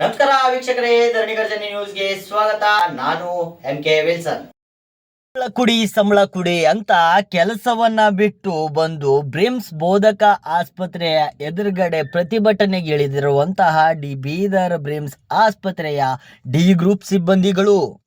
ನಮಸ್ಕಾರ ವೀಕ್ಷಕರೇ ಧರಣಿ ಗರ್ಜನೆ ನ್ಯೂಸ್ಗೆ ಸ್ವಾಗತ. ನಾನು ಎಂ ಕೆ ವಿಲ್ಸನ್. ಸಂಬಳ ಕುಡಿ ಸಂಬಳ ಕುಡಿ ಅಂತ ಕೆಲಸವನ್ನ ಬಿಟ್ಟು ಬಂದು ಬ್ರಿಮ್ಸ್ ಬೋಧಕ ಆಸ್ಪತ್ರೆಯ ಎದುರುಗಡೆ ಪ್ರತಿಭಟನೆಗೆ ಇಳಿದಿರುವಂತಹ ಡಿ ಬೀದರ್ ಬ್ರಿಮ್ಸ್ ಆಸ್ಪತ್ರೆಯ ಡಿ ಗ್ರೂಪ್ ಸಿಬ್ಬಂದಿಗಳು.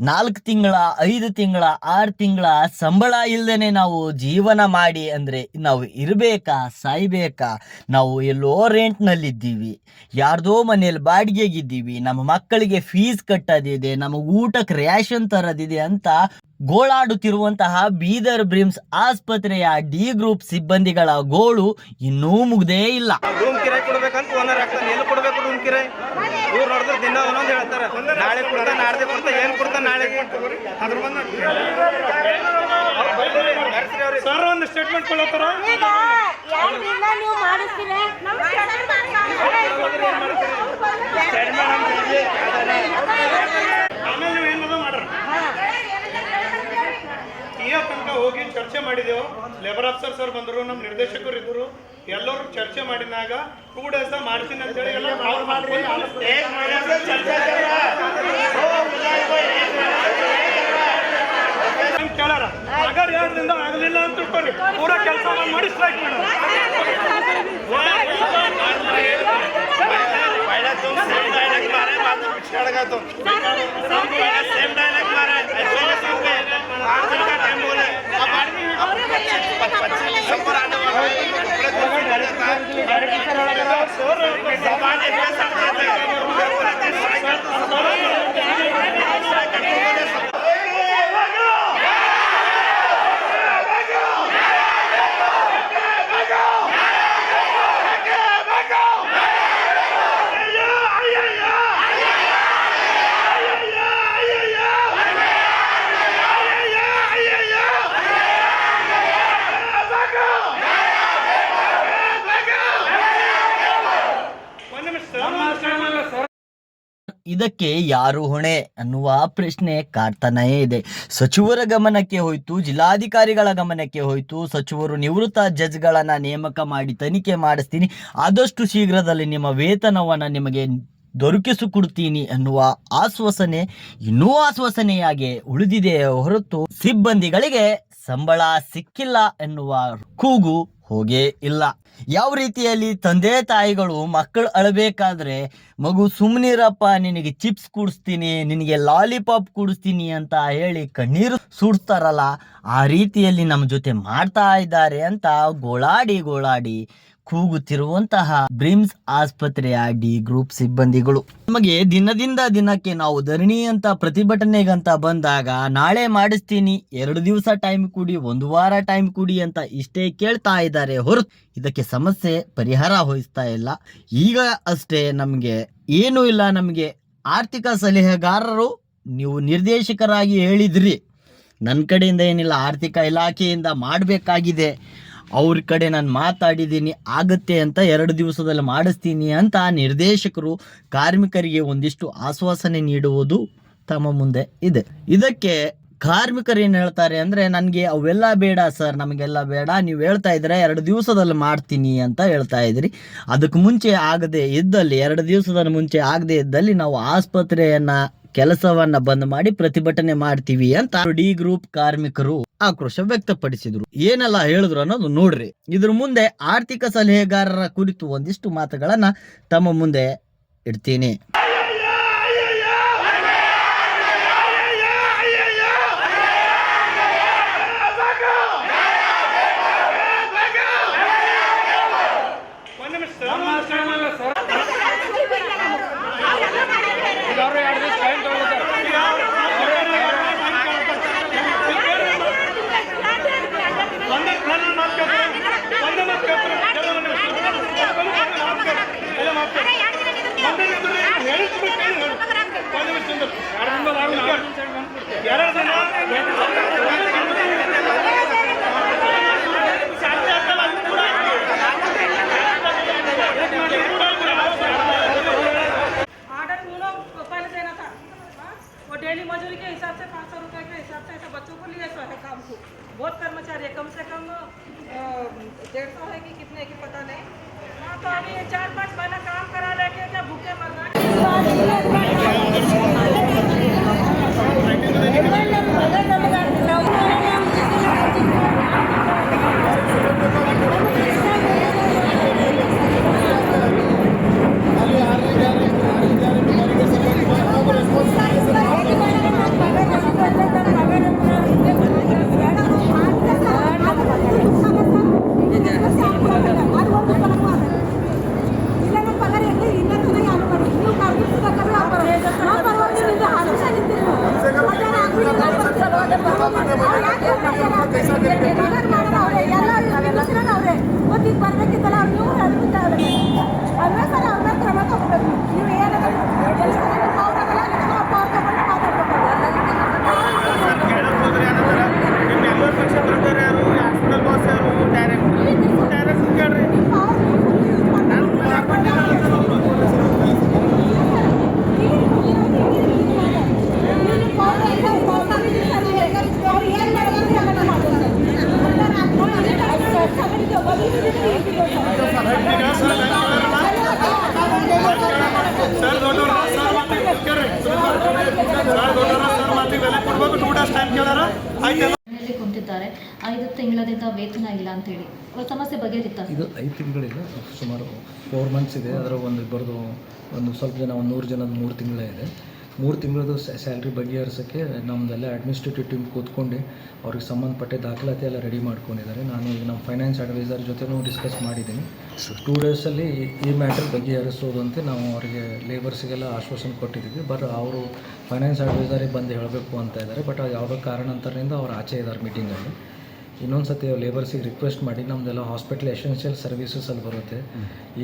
ನಾಲ್ಕು ತಿಂಗಳ, ಐದು ತಿಂಗಳ, ಆರು ತಿಂಗಳ ಸಂಬಳ ಇಲ್ಲದೇನೆ ನಾವು ಜೀವನ ಮಾಡಿ ಅಂದರೆ ನಾವು ಇರಬೇಕಾ, ಸಾಯ್ಬೇಕಾ? ನಾವು ಎಲ್ಲೋ ರೆಂಟ್ನಲ್ಲಿದ್ದೀವಿ. ಯಾರ್ದೋ ಮನೆಯಲ್ಲಿ ಬಾಡಿಗೆಗಿದ್ದೀವಿ. ನಮ್ಮ ಮಕ್ಕಳಿಗೆ ಫೀಸ್ ಕಟ್ಟೋದಿದೆ, ನಮ್ಮ ಊಟಕ್ಕೆ ರ್ಯಾಷನ್ ತರೋದಿದೆ ಅಂತ ಗೋಳಾಡುತ್ತಿರುವಂತಹ ಬೀದರ್ ಬ್ರಿಮ್ಸ್ ಆಸ್ಪತ್ರೆಯ ಡಿ ಗ್ರೂಪ್ ಸಿಬ್ಬಂದಿಗಳ ಗೋಳು ಇನ್ನೂ ಮುಗ್ದೇ ಇಲ್ಲ. ಕಿರಾಯಿ ಇವ್ರು ನೋಡಿದ್ರೆ ದಿನ ಒಂದೊಂದು ಹೇಳ್ತಾರ. ನಾಳೆ ಕೊಡ್ತಾ ನಾಡ್ದೆ ಕೊಡ್ತಾ ಏನು ಕೊಡ್ತಾ ನಾಳೆ ಅದ್ರ ಬಂದ ಸರ್ ಒಂದು ಸ್ಟೇಟ್ಮೆಂಟ್ ಕೊಡತ್ತಾರ ಈಗ ಎರಡು ದಿನ ನೀವು ಮಾಡಿಸ್ತೀರಿ? ಆಮೇಲೆ ನೀವು ಏನದ ಮಾಡ್ರ ಈಗ ತನಕ ಹೋಗಿ ಚರ್ಚೆ ಮಾಡಿದೆವು. ಲೇಬರ್ ಆಫೀಸರ್ ಸರ್ ಬಂದರು ನಮ್ಮ ನಿರ್ದೇಶಕರು ಇದ್ರು. ಎಲ್ಲರೂ ಚರ್ಚೆ ಮಾಡಿದಾಗ ಟೂ ಡೇಸ್ ಮಾಡ್ತೀನಿ ಅಂತ ಹೇಳಿ ಎಲ್ಲ ಕೇಳಾರ ಎರಡರಿಂದ ಆಗಲಿಲ್ಲ ಅಂತ ತಿಳ್ಕೊರಿ ಪೂರ ಕೆಲಸ ಮಾಡಿ ಸ್ಟ್ರೈಕ್ ಮಾಡೋಣ ಇದಕ್ಕೆ ಯಾರು ಹೊಣೆ ಅನ್ನುವ ಪ್ರಶ್ನೆ ಕಾಡ್ತಾನೇ ಇದೆ. ಸಚಿವರ ಗಮನಕ್ಕೆ ಹೋಯಿತು, ಜಿಲ್ಲಾಧಿಕಾರಿಗಳ ಗಮನಕ್ಕೆ ಹೋಯಿತು. ಸಚಿವರು ನಿವೃತ್ತ ಜಜ್ಗಳನ್ನು ನೇಮಕ ಮಾಡಿ ತನಿಖೆ ಮಾಡಿಸ್ತೀನಿ. ಆದಷ್ಟು ಶೀಘ್ರದಲ್ಲಿ ನಿಮ್ಮ ವೇತನವನ್ನು ನಿಮಗೆ ದೊರಕಿಸಿಕೊಡ್ತೀನಿ ಅನ್ನುವ ಆಶ್ವಾಸನೆ, ಇನ್ನೂ ಆಶ್ವಾಸನೆಯಾಗಿ ಉಳಿದಿದೆ ಹೊರತು ಸಿಬ್ಬಂದಿಗಳಿಗೆ ಸಂಬಳ ಸಿಕ್ಕಿಲ್ಲ ಎನ್ನುವ ಕೂಗು ಹೋಗೇ ಇಲ್ಲ. ಯಾವ ರೀತಿಯಲ್ಲಿ ತಂದೆ ತಾಯಿಗಳು ಮಕ್ಕಳು ಅಳಬೇಕಾದ್ರೆ ಮಗು ಸುಮ್ಮನಿರಪ್ಪ ನಿನಗೆ ಚಿಪ್ಸ್ ಕುಡಿಸ್ತೀನಿ, ನಿನಗೆ ಲಾಲಿಪಾಪ್ ಕುಡಿಸ್ತೀನಿ ಅಂತ ಹೇಳಿ ಕಣ್ಣೀರು ಸುಡ್ತಾರಲ್ಲ ಆ ರೀತಿಯಲ್ಲಿ ನಮ್ಮ ಜೊತೆ ಮಾಡ್ತಾ ಇದ್ದಾರೆ ಅಂತ ಗೋಳಾಡಿ ಗೋಳಾಡಿ ಕೂಗುತ್ತಿರುವಂತಹ ಬ್ರಿಮ್ಸ್ ಆಸ್ಪತ್ರೆಯ ಡಿ ಗ್ರೂಪ್ ಸಿಬ್ಬಂದಿಗಳು. ನಮಗೆ ದಿನದಿಂದ ದಿನಕ್ಕೆ ನಾವು ಧರಣಿ ಅಂತ ಪ್ರತಿಭಟನೆಗಂತ ಬಂದಾಗ ನಾಳೆ ಮಾಡಿಸ್ತೀನಿ, ಎರಡು ದಿವಸ ಟೈಮ್ ಕೊಡಿ, ಒಂದು ವಾರ ಟೈಮ್ ಕೊಡಿ ಅಂತ ಇಷ್ಟೇ ಕೇಳ್ತಾ ಇದ್ದಾರೆ ಹೊರತು ಇದಕ್ಕೆ ಸಮಸ್ಯೆ ಪರಿಹಾರ ಹೊಯಿಸ್ತಾ ಇಲ್ಲ. ಈಗ ಅಷ್ಟೇ ನಮಗೆ ಏನೂ ಇಲ್ಲ ನಮಗೆ ಆರ್ಥಿಕ ಸಲಹೆಗಾರರು ನೀವು ನಿರ್ದೇಶಕರಾಗಿ ಹೇಳಿದ್ರಿ. ನನ್ನ ಕಡೆಯಿಂದ ಏನಿಲ್ಲ, ಆರ್ಥಿಕ ಇಲಾಖೆಯಿಂದ ಮಾಡಬೇಕಾಗಿದೆ. ಅವ್ರ ಕಡೆ ನಾನು ಮಾತಾಡಿದ್ದೀನಿ, ಆಗುತ್ತೆ ಅಂತ ಎರಡು ದಿವಸದಲ್ಲಿ ಮಾಡಿಸ್ತೀನಿ ಅಂತ ನಿರ್ದೇಶಕರು ಕಾರ್ಮಿಕರಿಗೆ ಒಂದಿಷ್ಟು ಆಶ್ವಾಸನೆ ನೀಡುವುದು ತಮ್ಮ ಮುಂದೆ ಇದೆ. ಇದಕ್ಕೆ ಕಾರ್ಮಿಕರು ಏನು ಹೇಳ್ತಾರೆ ಅಂದರೆ, ನನಗೆ ಅವೆಲ್ಲ ಬೇಡ ಸರ್, ನಮಗೆಲ್ಲ ಬೇಡ, ನೀವು ಹೇಳ್ತಾ ಇದ್ರೆ ಎರಡು ದಿವಸದಲ್ಲಿ ಮಾಡ್ತೀನಿ ಅಂತ ಹೇಳ್ತಾ ಇದ್ರಿ. ಅದಕ್ಕೆ ಮುಂಚೆ ಆಗದೆ ಇದ್ದಲ್ಲಿ, ಎರಡು ದಿವಸದ ಮುಂಚೆ ಆಗದೆ ಇದ್ದಲ್ಲಿ ನಾವು ಆಸ್ಪತ್ರೆಯನ್ನ ಕೆಲಸವನ್ನ ಬಂದ್ ಮಾಡಿ ಪ್ರತಿಭಟನೆ ಮಾಡ್ತೀವಿ ಅಂತ ಡಿ ಗ್ರೂಪ್ ಕಾರ್ಮಿಕರು ಆಕ್ರೋಶ ವ್ಯಕ್ತಪಡಿಸಿದ್ರು. ಏನೆಲ್ಲ ಹೇಳಿದ್ರು ಅನ್ನೋದು ನೋಡ್ರಿ. ಇದ್ರ ಮುಂದೆ ಆರ್ಥಿಕ ಸಲಹೆಗಾರರ ಕುರಿತು ಒಂದಿಷ್ಟು ಮಾತುಗಳನ್ನ ತಮ್ಮ ಮುಂದೆ ಇಡ್ತೀನಿ. डेली मजदूरी के हिसाब से पाँच सौ रुपये के हिसाब से ऐसे बच्चों को लिए है बहुत कर्मचारी है। कम से कम डेढ़ सौ है कि कितने की पता नहीं। हाँ तो अभी चार पाँच महीना काम करा लेके क्या भूखे मरना Thank you. ಇಲ್ಲ ಅಂತೇಳಿ ಅವ್ರ ಸಮಸ್ಯೆ ಬಗೆಹರಿತ ಇದು ಐದು ತಿಂಗಳಿದೆ ಸುಮಾರು ಫೋರ್ ಮಂತ್ಸ್ ಇದೆ. ಅದರ ಒಂದು ಇಬ್ಬರದು ಒಂದು ಸ್ವಲ್ಪ ಜನ, ಒಂದು ನೂರು ಜನದ ಮೂರು ತಿಂಗಳೇ ಇದೆ. ಮೂರು ತಿಂಗಳದು ಸ್ಯಾಲ್ರಿ ಬಗೆಹರಿಸೋಕ್ಕೆ ನಮ್ಮದೆಲ್ಲ ಅಡ್ಮಿನಿಸ್ಟ್ರೇಟಿವ್ ಟೀಮ್ ಕೂತ್ಕೊಂಡು ಅವ್ರಿಗೆ ಸಂಬಂಧಪಟ್ಟ ದಾಖಲಾತಿ ಎಲ್ಲ ರೆಡಿ ಮಾಡ್ಕೊಂಡಿದ್ದಾರೆ. ನಾನು ಈಗ ನಮ್ಮ ಫೈನಾನ್ಸ್ ಅಡ್ವೈಸರ್ ಜೊತೆನೂ ಡಿಸ್ಕಸ್ ಮಾಡಿದ್ದೀನಿ. ಟೂ ಡೇಸಲ್ಲಿ ಈ ಮ್ಯಾಟರ್ ಬಗೆಹರಿಸೋದು ಅಂತ ನಾವು ಅವರಿಗೆ ಲೇಬರ್ಸಿಗೆಲ್ಲ ಆಶ್ವಾಸನೆ ಕೊಟ್ಟಿದ್ದೀವಿ. ಬಟ್ ಅವರು ಫೈನಾನ್ಸ್ ಅಡ್ವೈಸರಿಗೆ ಬಂದು ಹೇಳಬೇಕು ಅಂತ ಇದ್ದಾರೆ. ಬಟ್ ಯಾವುದೋ ಕಾರಣಾಂತರದಿಂದ ಅವ್ರು ಆಚೆ ಇದ್ದಾರೆ ಮೀಟಿಂಗಲ್ಲಿ ಇನ್ನೊಂದು ಸತಿ ಲೇಬರ್ಸಿಗೆ ರಿಕ್ವೆಸ್ಟ್ ಮಾಡಿ ನಮ್ಮದೆಲ್ಲ ಹಾಸ್ಪಿಟ್ಲ್ ಎಸೆನ್ಷಿಯಲ್ ಸರ್ವಿಸಸಲ್ಲಿ ಬರುತ್ತೆ.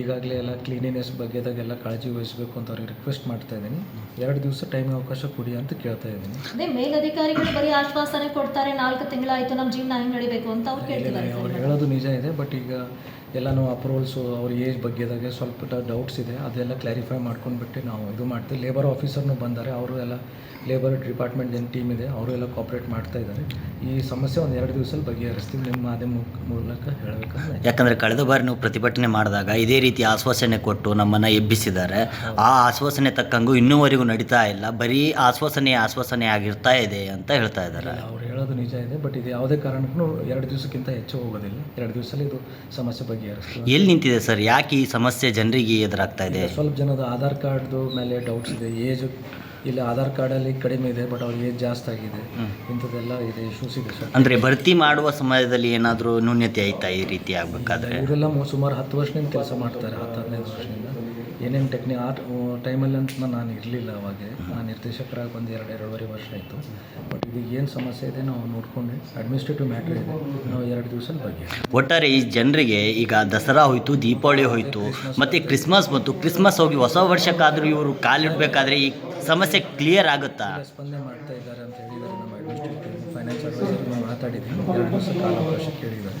ಈಗಾಗಲೇ ಎಲ್ಲ ಕ್ಲೀನಿನೆಸ್ ಬಗ್ಗೆದಾಗೆಲ್ಲ ಕಾಳಜಿ ವಹಿಸಬೇಕು ಅಂತ ಅವ್ರಿಗೆ ರಿಕ್ವೆಸ್ಟ್ ಮಾಡ್ತಾ ಇದ್ದೀನಿ. ಎರಡು ದಿವಸ ಟೈಮ್ ಅವಕಾಶ ಕೊಡಿ ಅಂತ ಕೇಳ್ತಾ ಇದ್ದೀನಿ. ಅದೇ ಮೇಲಧಿಕಾರಿಗಳು ಬರೀ ಆಶ್ವಾಸನೆ ಕೊಡ್ತಾರೆ ನಾಲ್ಕು ತಿಂಗಳಾಯಿತು ನಮ್ಮ ಜೀವನ ಹೆಂಗೆ ನಡಿಬೇಕು ಅಂತ ಅವ್ರು ಕೇಳ್ತಿದ್ದಾರೆ ಅವ್ರು ಹೇಳೋದು ನಿಜ ಇದೆ ಬಟ್ ಈಗ ಎಲ್ಲನೂ ಅಪ್ರೂವಲ್ಸು ಅವ್ರ ಏಜ್ ಬಗ್ಗೆದಾಗೆ ಸ್ವಲ್ಪ ಡೌಟ್ಸ್ ಇದೆ. ಅದೆಲ್ಲ ಕ್ಲಾರಿಫೈ ಮಾಡ್ಕೊಂಡ್ಬಿಟ್ಟು ನಾವು ಇದು ಮಾಡ್ತೀವಿ. ಲೇಬರ್ ಆಫೀಸರ್ನು ಬಂದಾರೆ. ಅವರು ಎಲ್ಲ ಲೇಬರ್ ಡಿಪಾರ್ಟ್ಮೆಂಟ್ ಏನು ಟೀಮ್ ಇದೆ. ಅವರು ಎಲ್ಲ ಕೋಪ್ರೇಟ್ ಮಾಡ್ತಾ ಇದ್ದಾರೆ ಈ ಸಮಸ್ಯೆ ಒಂದು ಎರಡು ದಿವಸದಲ್ಲಿ ಬಗೆಹರಿಸ್ತೀವಿ. ನಿಮ್ಮ ಮಾಧ್ಯಮ ಮೂಲಕ ಹೇಳಬೇಕು ಯಾಕಂದರೆ ಕಳೆದ ಬಾರಿ ನಾವು ಪ್ರತಿಭಟನೆ ಮಾಡಿದಾಗ ಇದೇ ರೀತಿ ಆಶ್ವಾಸನೆ ಕೊಟ್ಟು ನಮ್ಮನ್ನು ಎಬ್ಬಿಸಿದ್ದಾರೆ. ಆ ಆಶ್ವಾಸನೆ ತಕ್ಕಂಗೂ ಇನ್ನೂವರೆಗೂ ನಡೀತಾ ಇಲ್ಲ. ಬರೀ ಆಶ್ವಾಸನೆ ಆಶ್ವಾಸನೆ ಆಗಿರ್ತಾ ಇದೆ ಅಂತ ಹೇಳ್ತಾ ಇದ್ದಾರೆ. ಅವ್ರು ಹೇಳೋದು ನಿಜ ಇದೆ ಬಟ್ ಇದು ಯಾವುದೇ ಕಾರಣಕ್ಕೂ ಎರಡು ದಿವಸಕ್ಕಿಂತ ಹೆಚ್ಚು ಹೋಗೋದಿಲ್ಲ. ಎರಡು ದಿವಸದಲ್ಲಿ ಇದು ಸಮಸ್ಯೆ ಬಗ್ಗೆ ಎಲ್ಲಿ ನಿಂತಿದೆ ಸರ್? ಯಾಕೆ ಈ ಸಮಸ್ಯೆ ಜನರಿಗೆ ಎದುರಾಗ್ತಾ ಇದೆ? ಸ್ವಲ್ಪ ಜನದ ಆಧಾರ್ ಕಾರ್ಡ್ದು ಮೇಲೆ ಡೌಟ್ಸ್ ಇದೆ. ಏಜ್ ಇಲ್ಲಿ ಆಧಾರ್ ಕಾರ್ಡಲ್ಲಿ ಕಡಿಮೆ ಇದೆ ಬಟ್ ಅವ್ರಿಗೆ ಏಜ್ ಜಾಸ್ತಿ ಆಗಿದೆ. ಇಂಥದ್ದೆಲ್ಲ ಇದೆ ಇಶ್ಯೂಸ್ ಇದೆ ಸರ್. ಅಂದರೆ ಭರ್ತಿ ಮಾಡುವ ಸಮಯದಲ್ಲಿ ಏನಾದರೂ ನ್ಯೂನ್ಯತೆ ಆಯ್ತಾ ಈ ರೀತಿ ಆಗಬೇಕಾದ್ರೆ? ಇವರೆಲ್ಲ ಸುಮಾರು ಹತ್ತು ವರ್ಷದಿಂದ ಕೆಲಸ ಮಾಡ್ತಾರೆ ಹತ್ತು ಹದಿನೈದು ವರ್ಷದಿಂದ. ಏನೇನು ಟೆಕ್ನಿಕ್ ಆ ಟೈಮಲ್ಲಿ ಅಂತ ನಾನು ಇರಲಿಲ್ಲ ಅವಾಗ. ನಾನು ನಿರ್ದೇಶಕರಾಗಿ ಒಂದು ಎರಡು ಎರಡೂವರೆ ವರ್ಷ ಆಯಿತು. ಬಟ್ ಇದು ಏನು ಸಮಸ್ಯೆ ಇದೆ ನಾವು ನೋಡ್ಕೊಂಡು. ಅಡ್ಮಿನಿಸ್ಟ್ರೇಟಿವ್ ಮ್ಯಾಟ್ರ್ ಇದೆ. ನಾವು ಎರಡು ದಿವಸ ಬಗ್ಗೆ. ಒಟ್ಟಾರೆ ಈ ಜನರಿಗೆ ಈಗ ದಸರಾ ಹೋಯಿತು ದೀಪಾವಳಿ ಹೋಯಿತು ಮತ್ತು ಕ್ರಿಸ್ಮಸ್ ಬಂತು. ಕ್ರಿಸ್ಮಸ್ ಹೋಗಿ ಹೊಸ ವರ್ಷಕ್ಕಾದರೂ ಇವರು ಕಾಲಿಡಬೇಕಾದ್ರೆ ಈ ಸಮಸ್ಯೆ ಕ್ಲಿಯರ್ ಆಗುತ್ತಾ? ಸ್ಪಂದನೆ ಮಾಡ್ತಾ ಇದ್ದಾರೆ ಅಂತ ಹೇಳಿದ್ದಾರೆ ನಮ್ಮ ಅಡ್ಮಿನಿಸ್ಟ್ರೇಟಿವ್ ಫೈನಾನ್ಸ್ ಅಡ್ವೈಸರ್ ಮಾತಾಡಿದ್ದೀನಿ. ಎರಡು ದಿವಸ ಕಾಲಾವಕಾಶ ಕೇಳಿದ್ದಾರೆ.